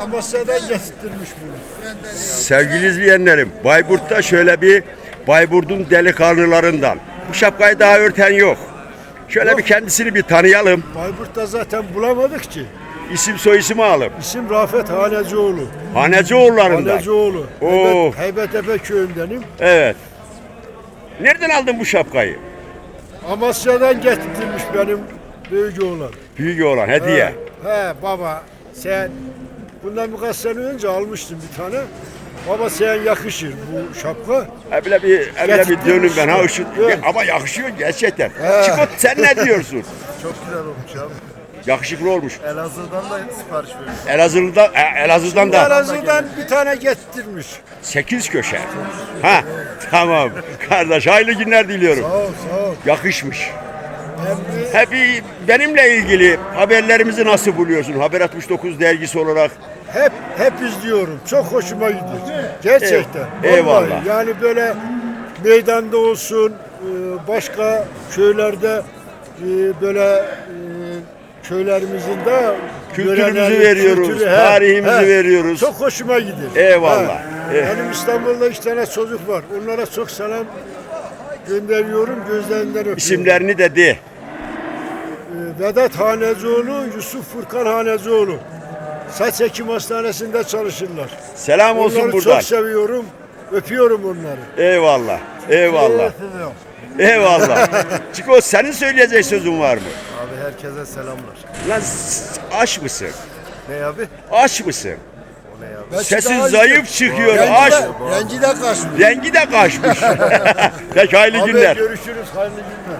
Amasya'dan getirtmiş bunu. Sevgili izleyenlerim, Bayburt'ta şöyle bir Bayburt'un delikanlılarından. Bu şapkayı daha örten yok. Şöyle bir kendisini bir tanıyalım. Bayburt'ta zaten bulamadık ki. İsim soy ismi alalım. İsim Rafet Hanecioğlu. Hanecioğullarından. Hanecioğlu. Oo. Heybet, Heybetepe köyündenim. Evet. Nereden aldın bu şapkayı? Amasya'dan getirtilmiş benim büyük oğlan. Büyük oğlan hediye. He, he baba sen bundan birkaç sene önce almıştın bir tane. Baba sen yakışır bu şapka. Ha bile bir, ha bile bir dönün ben ha şu, Evet. ama yakışıyor gerçekten. Çiko sen ne diyorsun? Çok güzel olmuş abi. Yakışıklı olmuş. Elazığ'dan da sipariş veriyorum. Elazığ'dan, e, Elazığ'dan da Elazığ'dan bir tane getirtirmiş. 8 köşe. Ha tamam. Kardeş hayırlı günler diliyorum. Sağ ol sağ ol. Yakışmış. Hep benimle ilgili haberlerimizi nasıl buluyorsun? Haber 69 dergisi olarak. hep hep izliyorum. Çok hoşuma gidiyor. Gerçekten. Eyv- eyvallah. Yani böyle meydanda olsun, e, başka köylerde e, böyle e, köylerimizin de Kültürümüzü veriyoruz, tarihimizi veriyoruz. Çok hoşuma gidiyor. Eyvallah. Eh. Benim İstanbul'da iki tane çocuk var. Onlara çok selam gönderiyorum. Gözlerinden öpüyorum. İsimlerini de de. Vedat Hanecioğlu, Yusuf Furkan Hanecioğlu. Saç Ekim Hastanesi'nde çalışırlar. Selam olsun Onları buradan. çok seviyorum. Öpüyorum onları. Eyvallah. Eyvallah. Eyvallah. Çiko senin söyleyecek sözün var mı? Abi herkese selamlar. Lan s- aç mısın? Ne abi? Aç mısın? O ne abi? Sesin zayıf çıkıyor. Rengi Aç. de, rengi de kaçmış. Rengi de kaçmış. Peki hayırlı Abi günler. görüşürüz. Hayırlı günler.